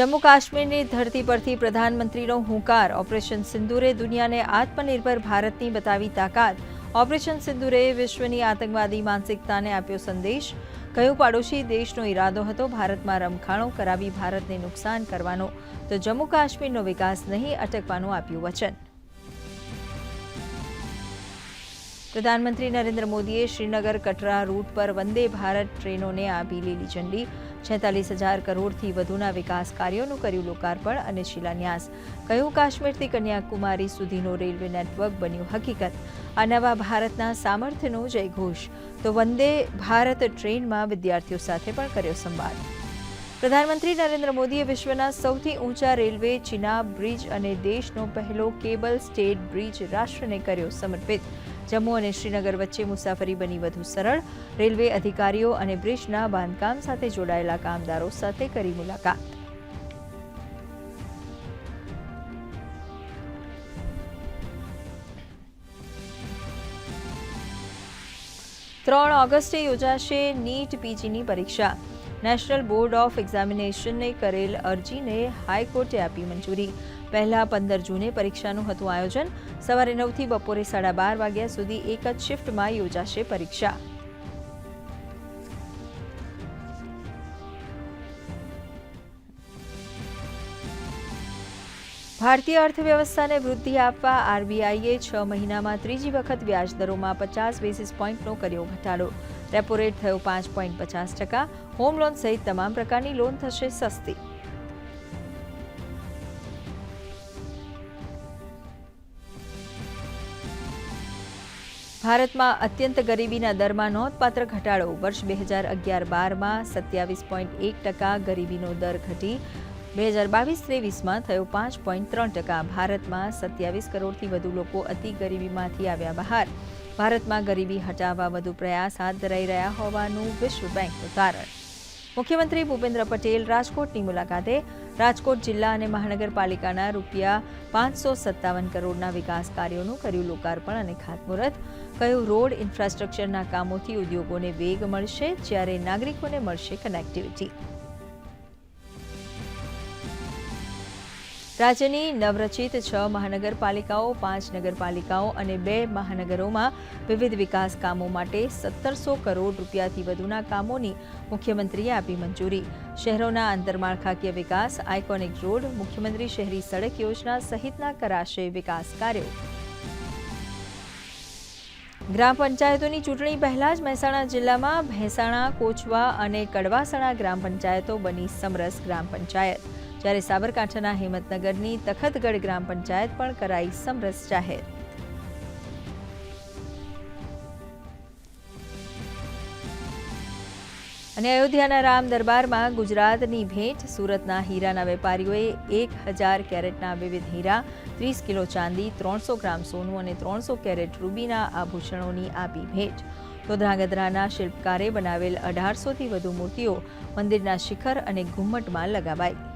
જમ્મુ કાશ્મીરની ધરતી પરથી પ્રધાનમંત્રીનો હુંકાર. ઓપરેશન સિંદૂરે દુનિયાને આત્મનિર્ભર ભારતની બતાવી તાકાત. ઓપરેશન સિંદુરે વિશ્વની આતંકવાદી માનસિકતાને આપ્યો સંદેશ. કયો પાડોશી દેશનો ઈરાદો હતો ભારતમાં રમખાણો કરાવી ભારતને નુકસાન કરવાનો. તો જમ્મુ કાશ્મીરનો વિકાસ નહીં અટકવાનું આપ્યું વચન. પ્રધાનમંત્રી નરેન્દ્ર મોદીએ શ્રીનગર કટરા રૂટ પર વંદે ભારત ટ્રેનોને આપી લીલી ઝંડી. છેતાલીસ હજાર કરોડથી વધુના વિકાસ કાર્યોનું કર્યું લોકાર્પણ અને શિલાન્યાસ. કહ્યું, કાશ્મીરથી કન્યાકુમારી સુધીનો રેલવે નેટવર્ક બન્યું હકીકત. આ નવા ભારતના સામર્થ્યનો જયઘોષ. તો વંદે ભારત ટ્રેનમાં વિદ્યાર્થીઓ સાથે પણ કર્યો સંવાદ. પ્રધાનમંત્રી નરેન્દ્ર મોદીએ વિશ્વના સૌથી ઊંચા રેલવે ચિનાબ બ્રિજ અને દેશનો પહેલો કેબલ સ્ટેટ બ્રિજ રાષ્ટ્રને કર્યો સમર્પિત. જમ્મુ અને શ્રીનગર વચ્ચે મુસાફરી બની વધુ સરળ. રેલવે અધિકારીઓ અને બ્રિજના બાંધકામ સાથે જોડાયેલા કામદારો સાથે કરી મુલાકાત. ત્રણ ઓગસ્ટે યોજાશે નીટ પીજીની પરીક્ષા. નેશનલ બોર્ડ ઓફ એક્ઝામિનેશનને કરેલ અરજીને હાઈકોર્ટે આપી મંજૂરી. પહેલા પંદર જૂને પરીક્ષાનું હતું આયોજન. સવારે નવથી બપોરે સાડા બાર વાગ્યા સુધી એક જ શિફ્ટમાં યોજાશે પરીક્ષા. ભારતીય અર્થવ્યવસ્થાને વૃદ્ધિ આપવા આરબીઆઈએ છ મહિનામાં ત્રીજી વખત વ્યાજ દરોમાં પચાસ બેસિસ પોઈન્ટનો કર્યો ઘટાડો. રેપો રેટ થયો પાંચ પોઈન્ટ પચાસ ટકા. હોમ લોન સહિત તમામ પ્રકારની લોન થશે સસ્તી. ભારતમાં અત્યંત ગરીબીના દરમાં નોંધપાત્ર ઘટાડો. વર્ષ બે હજાર અગિયાર બારમાં સત્યાવીસ પોઈન્ટ એક ટકા ગરીબીનો દર ઘટી. બે હજાર બાવીસ ત્રેવીસમાં થયો પાંચ પોઈન્ટ ત્રણ ટકા. ભારતમાં સત્યાવીસ કરોડથી વધુ લોકો અતિ ગરીબીમાંથી આવ્યા બહાર. ભારતમાં ગરીબી હટાવવા વધુ પ્રયાસ હાથ ધરાઈ રહ્યા હોવાનું વિશ્વ બેંકનું તારણ. મુખ્યમંત્રી ભૂપેન્દ્ર પટેલ રાજકોટની મુલાકાતે રાજકોટ જિલ્લા અને મહાનગરપાલિકાના રૂપિયા પાંચસો સત્તાવન કરોડના વિકાસ કાર્યોનું કર્યું લોકાર્પણ અને ખાતમુહૂર્ત. કયું રોડ ઇન્ફ્રાસ્ટ્રક્ચરના કામોથી ઉદ્યોગોને વેગ મળશે જ્યારે નાગરિકોને મળશે કનેક્ટિવિટી રાજ્યની નવરચિત છ મહાનગરપાલિકાઓ, પાંચ નગરપાલિકાઓ અને બે મહાનગરોમાં વિવિધ વિકાસ કામો માટે સત્તરસો કરોડ રૂપિયાથી વધુના કામોની મુખ્યમંત્રીએ આપી મંજૂરી. શહેરોના આંતરમાળખાકીય વિકાસ, આઇકોનિક રોડ, મુખ્યમંત્રી શહેરી સડક યોજના સહિતના કરાશે વિકાસ કાર્યો. ગ્રામ પંચાયતોની ચૂંટણી પહેલા જ મહેસાણા જિલ્લામાં ભેંસાણા, કોચવા અને કડવાસણા ગ્રામ પંચાયતો બની સમરસ ગ્રામ પંચાયત. જ્યારે સાબરકાંઠાના હિંમતનગરની તખતગઢ ગ્રામ પંચાયત પણ કરાઈ સમરસ જાહેર. અને અયોધ્યાના રામ દરબારમાં ગુજરાતની ભેટ, સુરતના હીરાના વેપારીઓએ એક હજાર કેરેટના વિવિધ હીરા, ત્રીસ કિલો ચાંદી, ત્રણસો ગ્રામ સોનું અને ત્રણસો કેરેટ રૂબીના આભૂષણોની આપી ભેટ. તો ધ્રાંગધ્રાના શિલ્પકારે બનાવેલ અઢારસોથી વધુ મૂર્તિઓ મંદિરના શિખર અને ઘુમ્મટમાં લગાવાઈ.